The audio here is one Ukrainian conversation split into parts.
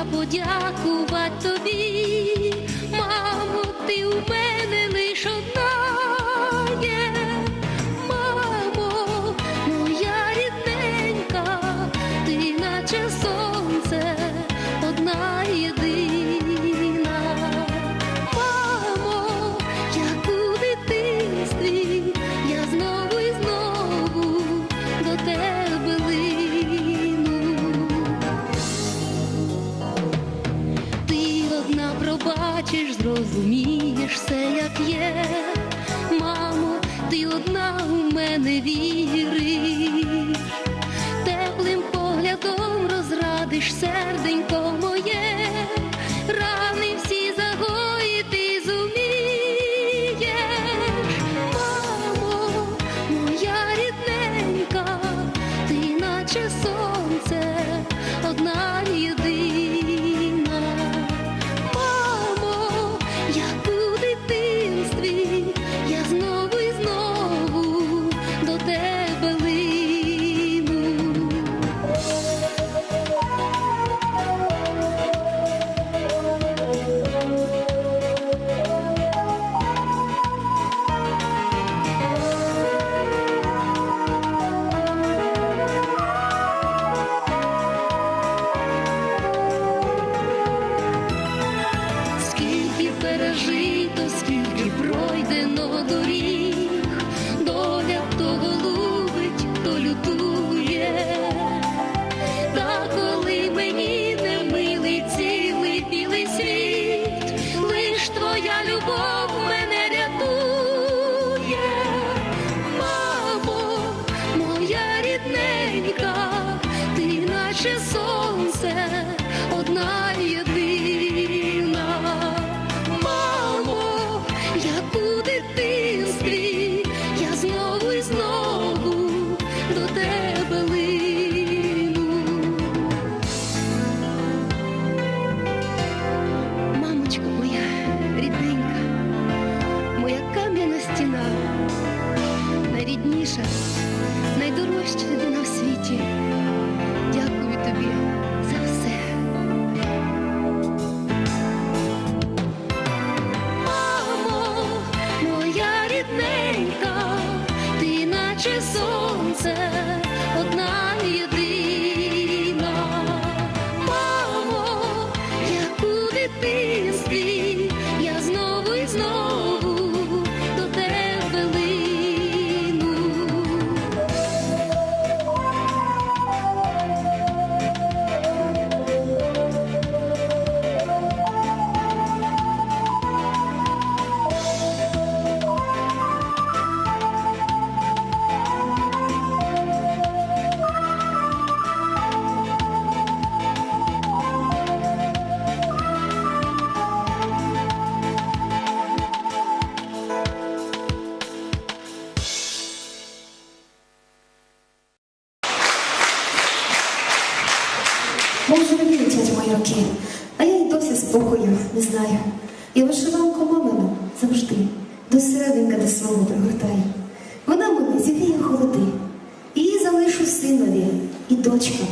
я подякувати тобі, мамо, ти у мене лиш одна. Може, мені летять мої роки, а я й досі спокою не знаю. І вишиванку мамину завжди до серединка до свого пригортаю. Вона мені зігріє холоди, її залишу синові і дочкам.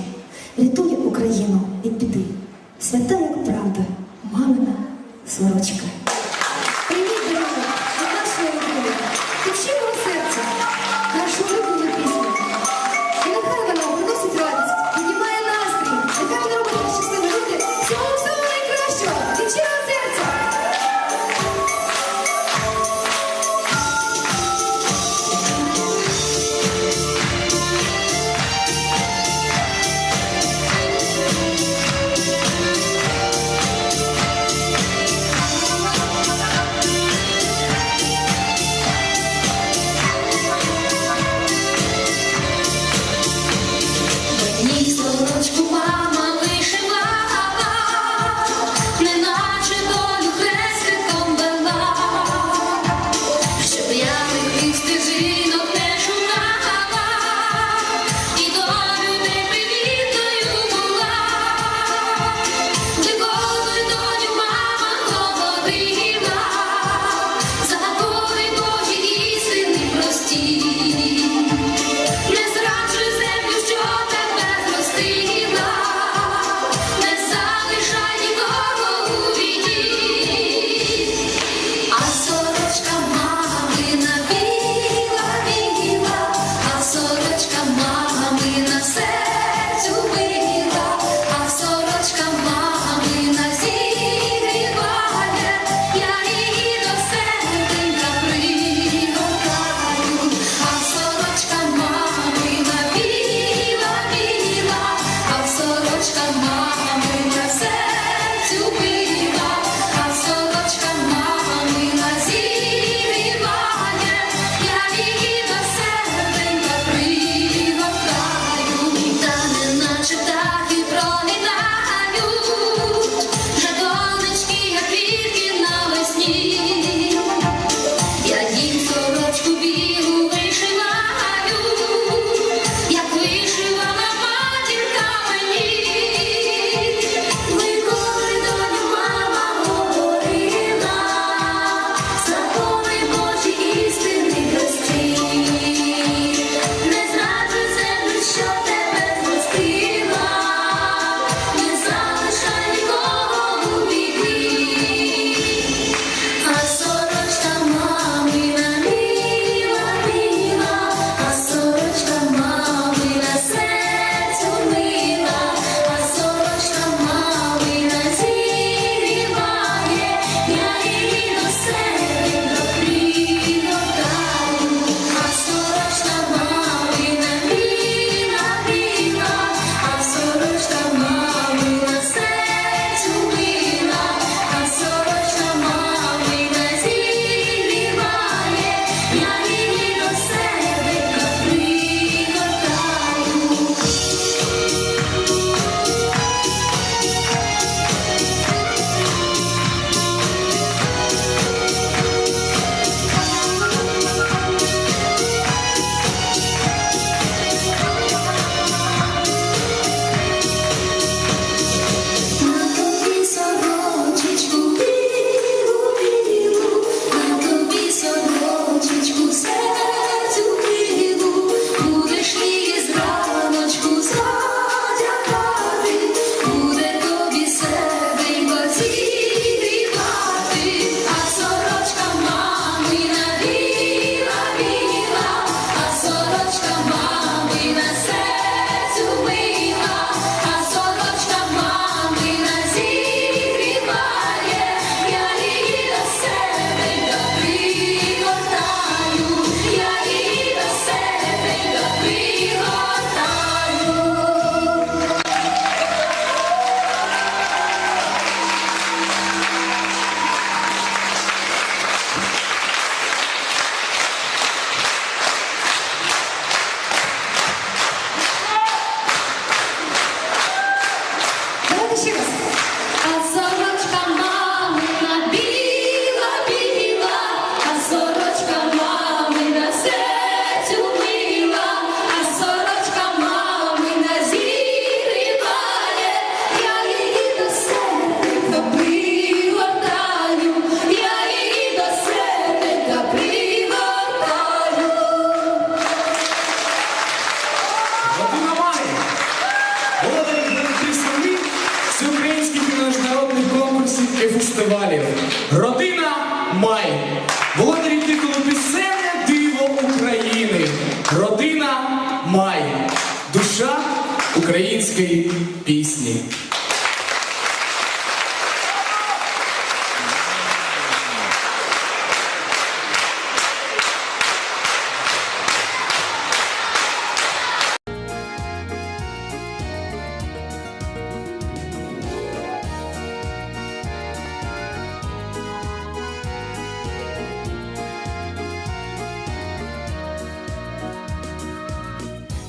української пісні.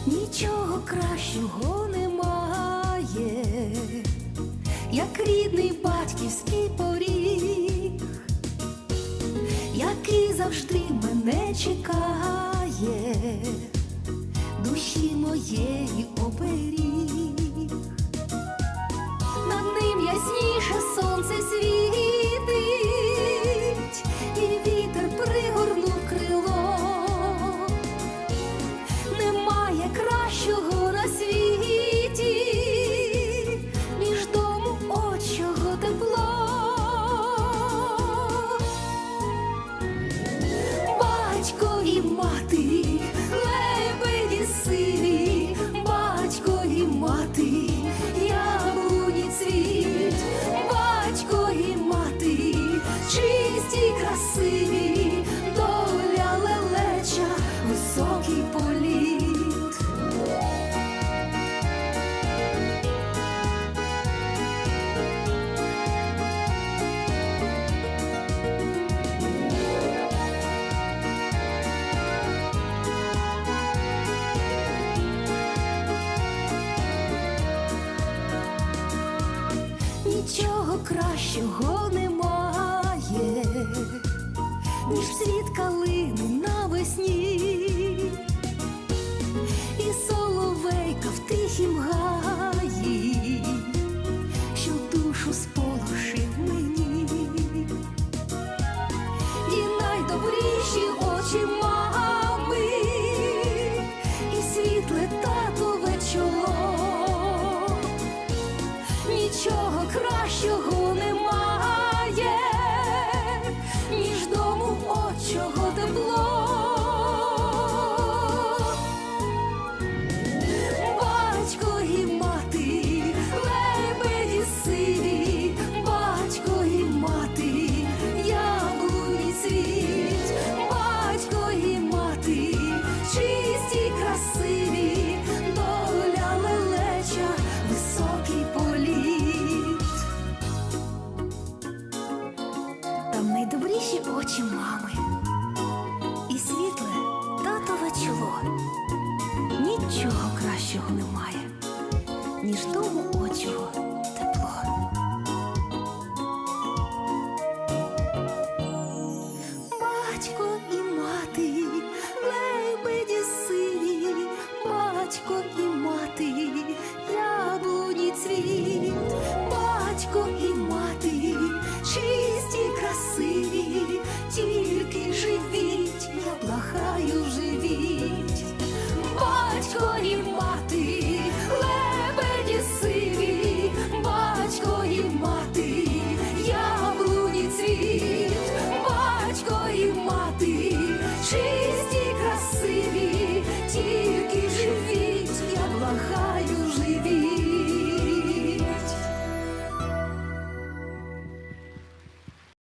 Нічого кращого. як рідний батьківський поріг, який завжди мене чекає, душі моєї оберіг, над ним ясніше сонце світ. кращого немає, ніж свідка. ніж тому очого тепло. Батько і мати, лебеді сині, батько і мати, яблуні цвіт, батько і мати, чисті, красиві, тільки живіть, я плахаю живіть, батько і мати.